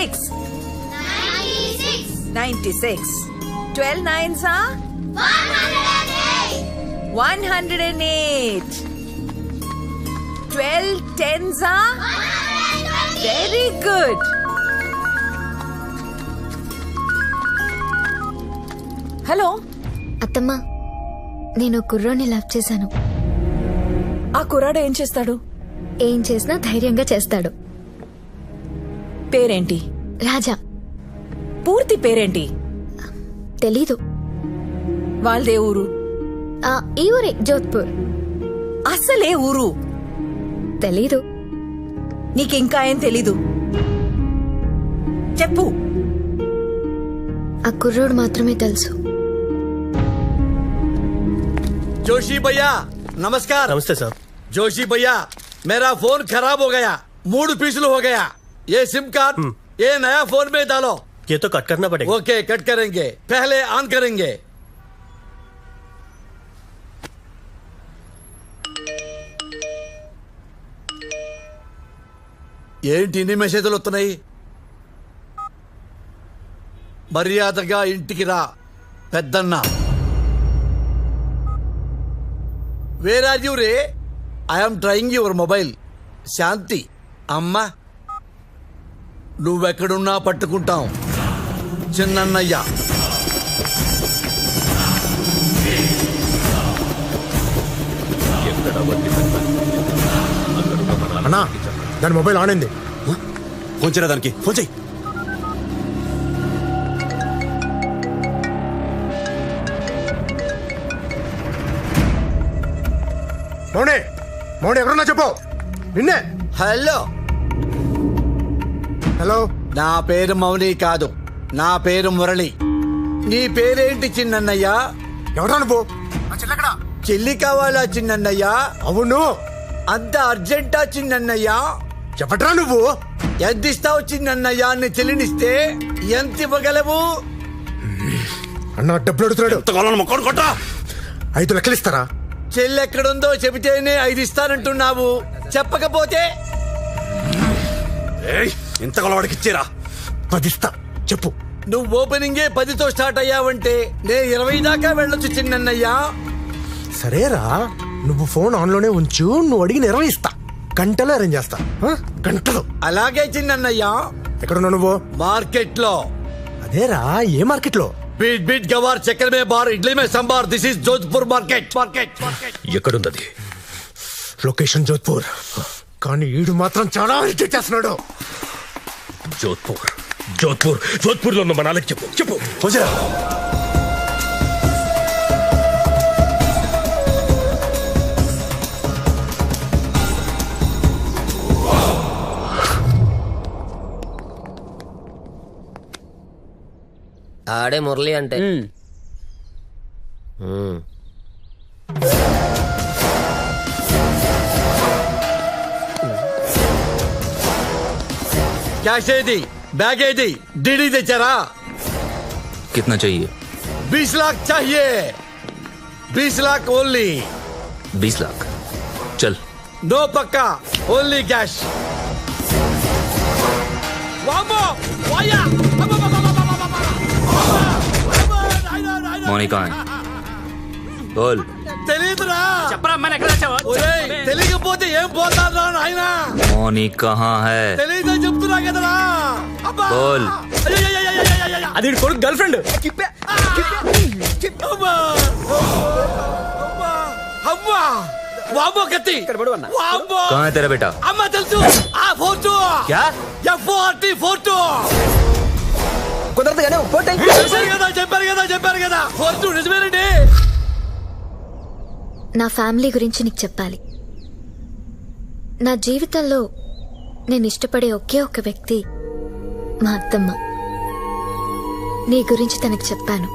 Six ninety six twelve nines one hundred and eight twelve tens very good hello అత్తమ్మా నేను కుర్రోని love చేశాను. ఆ కుర్రాడు ఏం చేస్తాడు? ఏం చేసినా ధైర్యంగా చేస్తాడు. పేరేంటి రాజా పూర్తి పేరేంటి తెలీదు వాళ్ళదే ఊరు ఆ, ఈ ఊరే జోధ్పూర్ అసలే ఊరు తెలీదు నీకింకా ఏం తెలీదు చెప్పు ఆ కుర్రోడు మాత్రమే తెలుసు जोशी भैया नमस्कार नमस्ते साहब जोशी भैया मेरा फोन खराब हो गया मूड पिछल हो गया ये सिम कार्ड ये नया फोन में डालो ये तो कट करना पड़ेगा ओके कट करेंगे पहले ऑन करेंगे ఏంటి ఇన్ని మెసేజ్లు వస్తున్నాయి మర్యాదగా ఇంటికి రా పెద్దన్న where are you ray I'm trying your mobile Shanti అమ్మా నువ్వెక్కడున్నా పట్టుకుంటాం. చిన్నన్నయ్య. అన్నా దాని మొబైల్ ఆన్ అయింది. ఫోన్ చేయరా దానికి? ఫోన్ చెయ్యి మౌనే మౌనే ఎక్కడున్నా చెప్పు. నిన్నే. హలో. హలో? నా పేరు మౌని కాదు. నా పేరు మురళి. నీ పేరేంటి చిన్నన్నయ్య? ఎవరా నువ్వు? చెల్లి కావాలా చిన్నన్నయ్య? అవును. అంత అర్జెంటా చిన్నన్నయ్య? చెప్పట్రా నువ్వు? ఎంత ఇస్తావు చిన్నన్నయ్య నీ చెల్లినిస్తే ఎంత ఇవ్వగలవు? అన్న డబ్బులు అడుగుతున్నాడు. ఐదు లెక్కలు ఇస్తారా? చెల్లి ఎక్కడుందో చెబితేనే ఐదు ఇస్తానంటున్నావు. చెప్పకపోతే? ఏయ్ ఎంత వాడికి ఇచ్చేరా? పదిస్తా చెప్పు. నువ్వు ఓపెనింగే పదితో స్టార్ట్ అయ్యావంటే నే ఇరవై దాకా వెళ్ళొచ్చు చిన్నయ్యా సరేరా. నువ్వు ఫోన్ ఆన్లోనే ఉంచు నువ్వు అడిగి నిర్వహిస్తా గంటలో అరేంజ్ చేస్తా. గంటలో. అలాగే చిన్నయ్యా ఎక్కడున్నావు నువ్వు? మార్కెట్లో అదేరా ఏ మార్కెట్లో బీట్ బీట్ గవార్ చక్కెర మే బార్ ఇడ్లీ మే sambar this is Jodhpur market. Market ఎక్కడుందది? Location Jodhpur. కానీ ఈడు మాత్రం చాలా ఇరిటేట్ చేస్తున్నాడు. జోధ్పూర్. జోధ్పూర్ జోధ్పూర్లో ఉన్న మనాలకి చెప్పు చెప్పు. ఆడే మురళి అంటే. మ్మ్. कैश ఏది बैग ఏది डीडी తెచ్చారా कितना चाहिए बीस लाख चाहिए बीस लाख ओनली बीस लाख चल नो पक्का ओनली कैश वामो वाया मौनी कहाँ है बोल తెలియదురా ఒరేయ్, తెలియకపోతే ఏం పోతారా నాయనా मौनी कहाँ है తెలియదు చెప్తున్నా కదరా అబ్బా బోల్. అయ్యయ్యయ్యయ్యయ్యయ్యయ్య. అది కొడుకు గర్ల్ ఫ్రెండ్ అమ్మా! అమ్మా! అమ్మా! వామ్మో కత్తి వామ్మో! कहाँ है तेरा बेटा అమ్మ తెలుసు ఆ ఫోర్టు क्या ఎఫ్ఓఆర్టీ ఫోర్టు కుదరదు కానీ పోటీ చెప్పారు కదా చెప్పారు కదా చెప్పారు కదా ఫోర్టు నిజమేనండి నా ఫ్యామిలీ గురించి నీకు చెప్పాలి నా జీవితంలో నేను ఇష్టపడే ఒకే ఒక వ్యక్తి మా అత్తమ్మ. నీ గురించి తనకి చెప్పాను.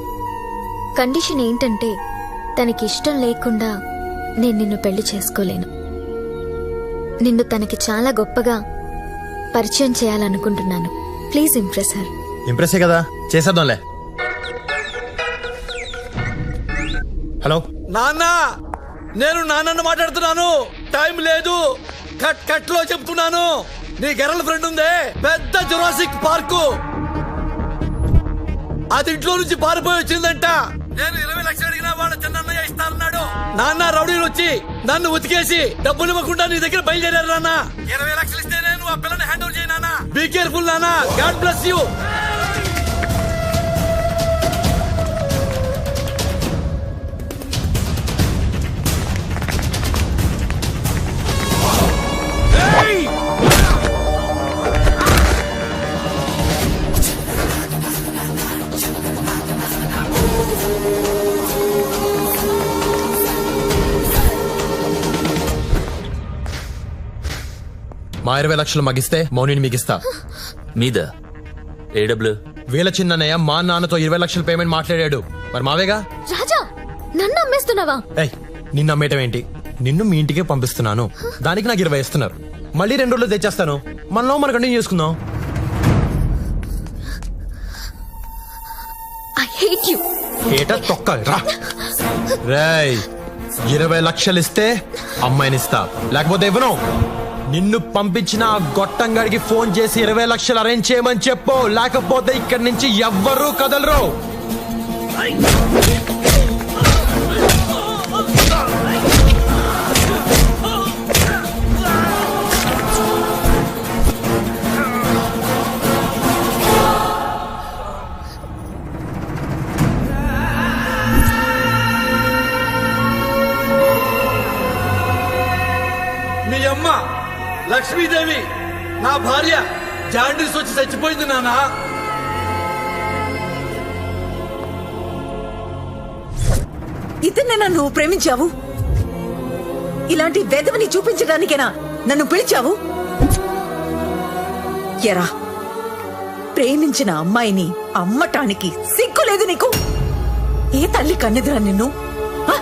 కండిషన్ ఏంటంటే తనకి ఇష్టం లేకుండా నేను నిన్ను పెళ్ళి చేసుకోలేను. నిన్ను తనకి చాలా గొప్పగా పరిచయం చేయాలనుకుంటున్నాను. Please impress her. ఇంప్రెస్ కదా? చేసేద్దాంలే. హలో? నాన్న! నేను నాన్నను మాట్లాడుతున్నాను. టైం లేదు. కట్ కట్లో చెప్తున్నాను. నీ గర్ల్ ఫ్రెండ్ ఉందే. పెద్ద జురాసిక్ పార్కు అది ఇంట్లో నుంచి పారిపోయి వచ్చిందంట. నేను ఇరవై లక్షలు అడిగినా వాడు చిన్నయ్య ఇస్తానన్నాడు. నాన్న రౌడీలు వచ్చి నన్ను ఉతికేసి డబ్బులు ఇవ్వకుండా నీ దగ్గర బయలుదేరారు నాన్న. ఇరవై లక్షలు ఇస్తే నేను ఆ పిల్లని హ్యాండ్ ఓవర్ చేయి బీ కేర్ఫుల్ నాన్న. గాడ్ బ్లెస్ యూ మా ఇరవై లక్షలు మగిస్తే మౌనిని మిగిస్తా. మీద? ఏ డబ్బులు వీళ్ళ చిన్నయ్య మా నాన్నతో ఇరవై లక్షల పేమెంట్ మాట్లాడాడు. మరి మావేగా? రాజా నన్ను అమ్మేస్తున్నావా? ఏయ్ నిన్ను అమ్మేయటం ఏంటి? నిన్ను మీ ఇంటికే పంపిస్తున్నాను. దానికి నాకు ఇరవై ఇస్తున్నారు మళ్ళీ రెండు రోజులు తెచ్చేస్తాను. మనలో మన కంటిన్యూ చేసుకుందాం. ఐ హేట్ యు ఏట తొక్క రా. రేయ్ ఇరవై లక్షలు ఇస్తే అమ్మాయిని ఇస్తా. లేకపోతే ఇవ్వను. నిన్ను పంపించిన ఆ గొట్టంగాడికి ఫోన్ చేసి ఇరవై లక్షలు అరేంజ్ చేయమని చెప్పు. లేకపోతే ఇక్కడి నుంచి ఎవ్వరూ కదలరు. మీ అమ్మ లక్ష్మీదేవి నా భార్య జాండీస్ వచ్చి చచ్చిపోయింది నాన్న. ఇతన్నేనా నువ్వు ప్రేమించావు? ఇలాంటి వెధవని చూపించడానికేనా నన్ను పిలిచావు? ఎరా ప్రేమించిన అమ్మాయిని అమ్మటానికి సిగ్గు లేదు నీకు? ఏ తల్లి కన్నెదురా నిన్ను? ఆ?